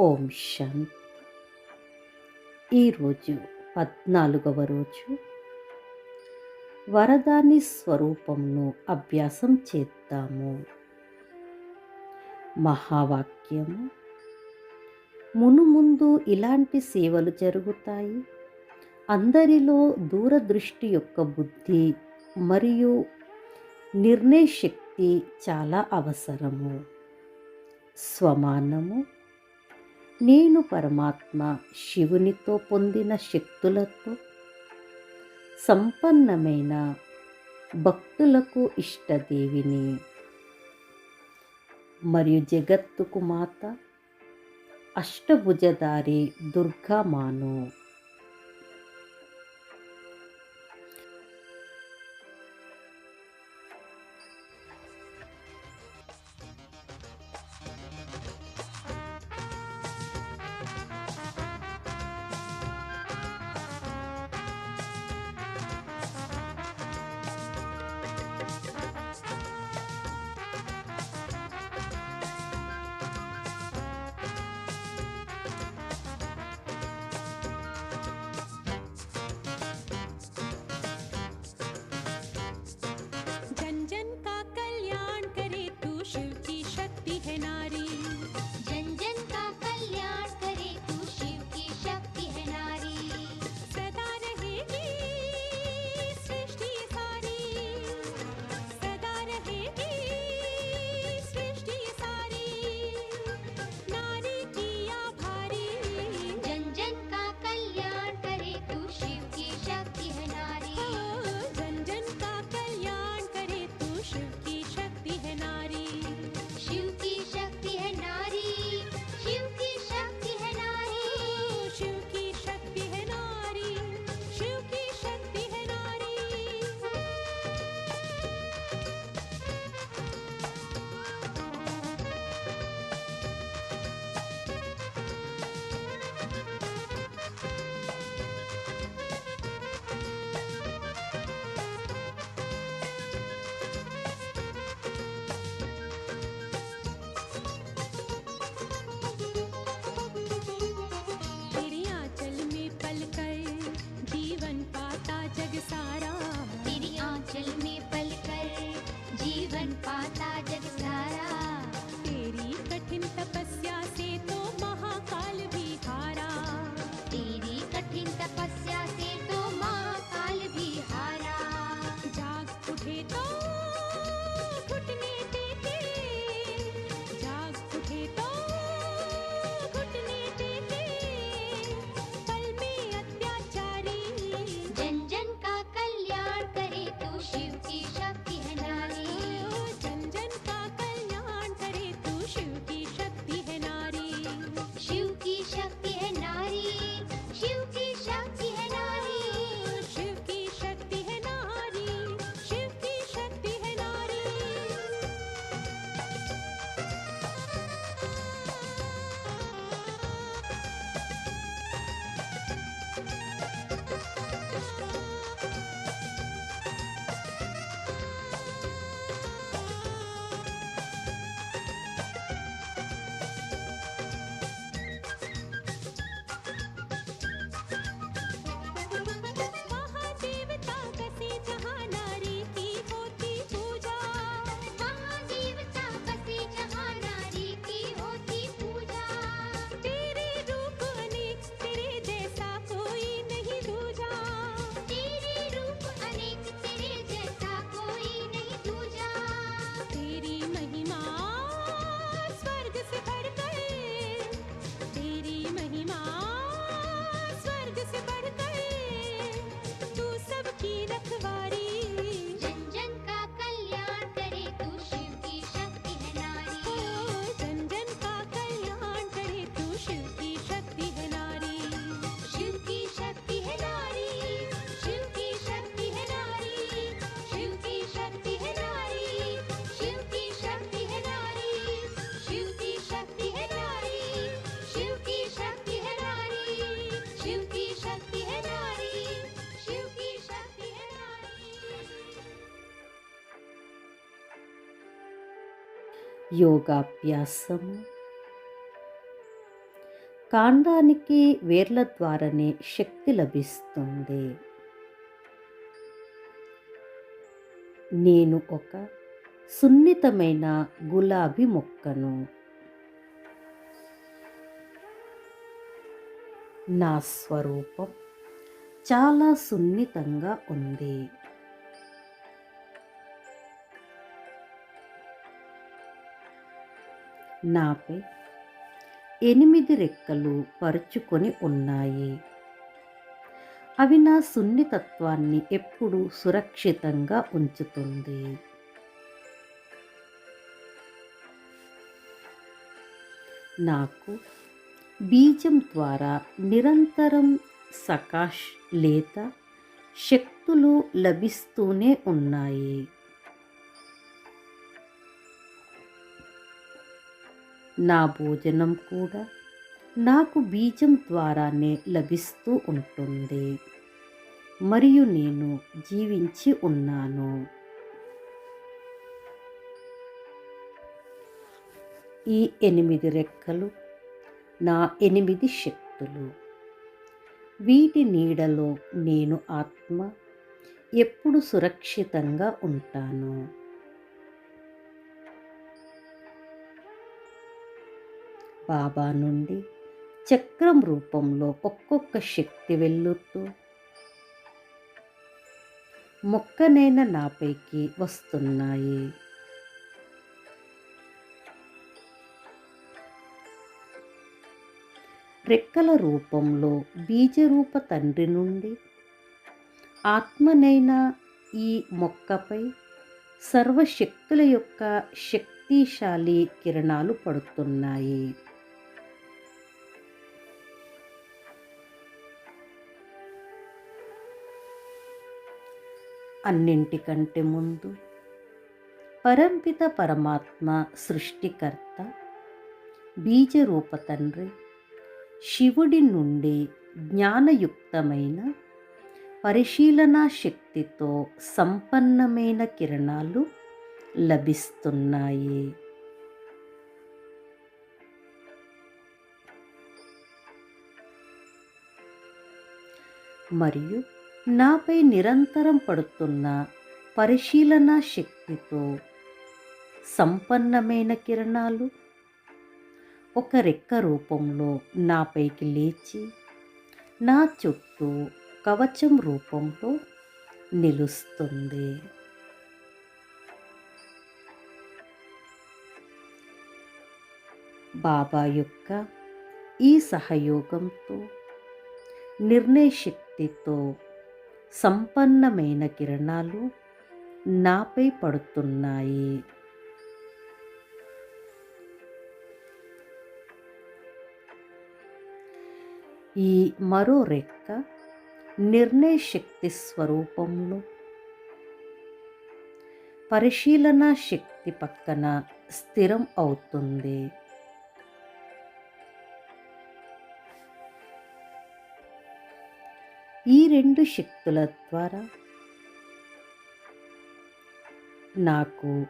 ఓం శాంతి ఈరోజు పద్నాలుగవ రోజు. వరదాని స్వరూపంను అభ్యాసం చేద్దాము. మహావాక్యము. మును ముందు ఇలాంటి సేవలు జరుగుతాయి. అందరిలో దూరదృష్టి యొక్క బుద్ధి మరియు నిర్ణయశక్తి చాలా అవసరము. స్వమానము. నేను పరమాత్మ శివునితో పొందిన శక్తులతో సంపన్నమైన భక్తులకు ఇష్టదేవిని మరియు జగత్తుకు మాత అష్టభుజదారి దుర్గామాను. యోగాభ్యాసము కాండానికి వేర్ల ద్వారానే శక్తి లభిస్తుంది। నేను ఒక సున్నితమైన గులాబీ మొక్కను నా స్వరూపం చాలా సున్నితంగా ఉంది. నాపై ఎనిమిది రెక్కలు పరుచుకొని ఉన్నాయి. అవి నా సున్నితత్వాన్ని ఎప్పుడూ సురక్షితంగా ఉంచుతుంది. నాకు బీజం ద్వారా నిరంతరం సకాష్ లేత శక్తులు లభిస్తూనే ఉన్నాయి. నా భోజనం కూడా నాకు బీజం ద్వారానే లభిస్తూ ఉంటుంది. మరియు నేను జీవించి ఉన్నాను. ఈ ఎనిమిది రెక్కలు నా ఎనిమిది శక్తులు. వీటి నీడలో నేను ఆత్మ ఎప్పుడు సురక్షితంగా ఉంటాను. బాబా నుండి చక్రం రూపంలో ఒక్కొక్క శక్తి వెళ్ళుతూ మొక్కనైన నాపైకి వస్తున్నాయి. రెక్కల రూపంలో బీజరూప తండ్రి నుండి ఆత్మనైన ఈ మొక్కపై సర్వశక్తుల యొక్క శక్తిశాలి కిరణాలు పడుతున్నాయి. అన్నింటికంటే ముందు పరంపిత పరమాత్మ సృష్టికర్త బీజరూప తండ్రి శివుడి నుండి జ్ఞానయుక్తమైన పరిశీలన శక్తితో సంపన్నమైన కిరణాలు లభిస్తున్నాయి. మరియు నాపై నిరంతరం పడుతున్న పరిశీలన శక్తితో సంపన్నమైన కిరణాలు ఒక రెక్క రూపంలో నాపైకి లేచి నా చుట్టూ కవచం రూపంలో నిలుస్తుంది. బాబా యొక్క ఈ సహయోగంతో నిర్ణయ శక్తితో సంపన్నమైన కిరణాలు నాపై పడుతున్నాయి. ఈ మరో రెక్క నిర్ణయ శక్తి స్వరూపంలో. పరిశీలన శక్తి పక్కన స్థిరం అవుతుంది. ఈ రెండు శక్తుల ద్వారా నాకు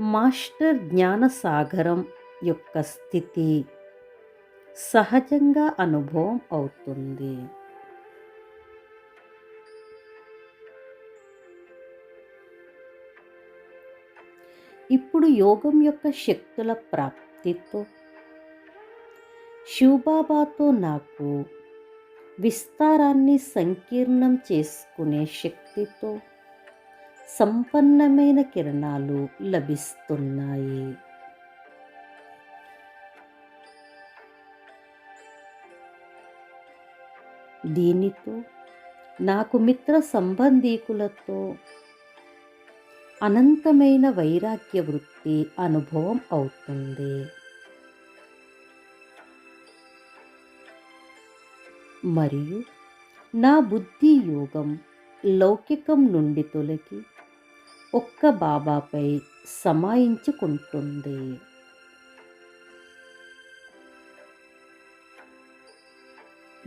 మాస్టర్ జ్ఞానసాగరం యొక్క స్థితి సహజంగా అనుభవం అవుతుంది. ఇప్పుడు యోగం యొక్క శక్తుల ప్రాప్తితో శివబాబాతో నాకు విస్తారాన్ని సంకీర్ణం చేసుకునే శక్తితో సంపన్నమైన కిరణాలు లభిస్తున్నాయి. దీనితో నాకు మిత్ర సంబంధీకులతో అనంతమైన వైరాగ్య వృత్తి అనుభవం అవుతుంది. మరియు నా బుద్ధి యోగం లౌకికం నుండి తొలగి ఒక్క బాబాపై సమాయించుకుంటుంది.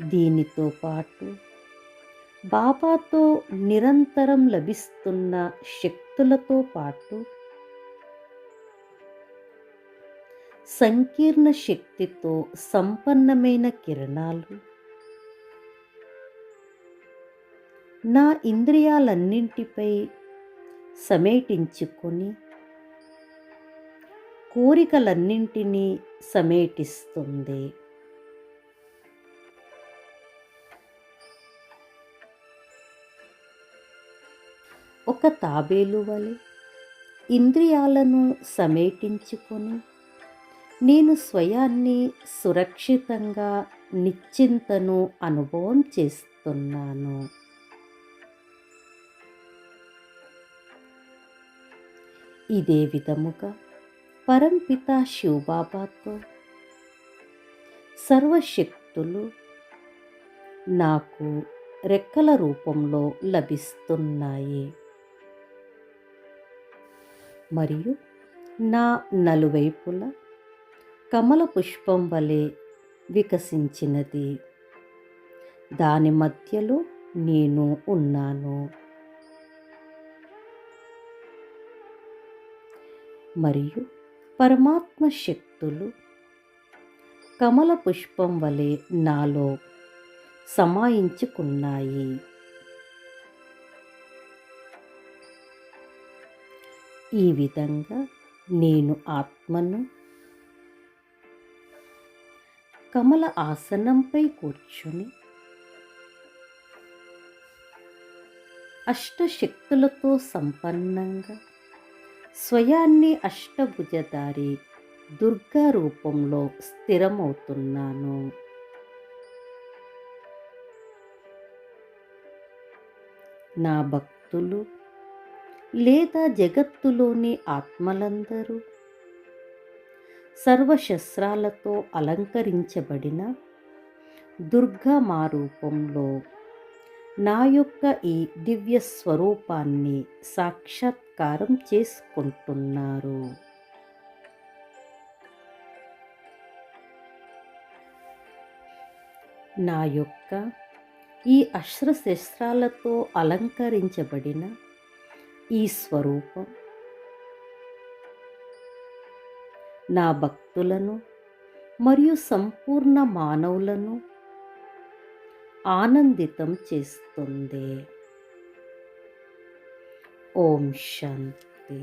దీనితో పాటు బాబాతో నిరంతరం లభిస్తున్న శక్తులతో పాటు సంకీర్ణ శక్తితో సంపన్నమైన కిరణాలు నా ఇంద్రియాలన్నింటిపై సమేటించుకొని కోరికలన్నింటినీ సమేటిస్తుంది. ఒక తాబేలు వలె ఇంద్రియాలను సమేటించుకొని నేను స్వయాన్ని సురక్షితంగా నిశ్చింతను అనుభవం చేస్తున్నాను. ఇదే విధముగా పరంపిత శివబాబాతో సర్వశక్తులు నాకు రెక్కల రూపంలో లభిస్తున్నాయి. మరియు నా నలువైపుల కమల పుష్పం వలె వికసించినది. దాని మధ్యలో నేను ఉన్నాను. మరియు పరమాత్మ శక్తులు కమల పుష్పం వలె నాలో సమాయించుకున్నాయి. ఈ విధంగా నేను ఆత్మను కమల ఆసనంపై కూర్చుని అష్టశక్తులతో సంపన్నంగా స్వయాన్ని అష్టభుజధారి దుర్గా రూపంలో స్థిరమవుతున్నాను. నా భక్తులు లేదా జగత్తులోని ఆత్మలందరూ? సర్వశస్త్రాలతో అలంకరించబడిన దుర్గా మా రూపంలో నా యొక్క ఈ దివ్య స్వరూపాన్ని సాక్షాత్కారం చేసుకుంటున్నారు. నా యొక్క ఈ అస్త్రశస్త్రాలతో అలంకరించబడిన ఈ స్వరూపం. నా భక్తులను మరియు సంపూర్ణ మానవులను ఆనందితం చేస్తుంది. ఓం శాంతి.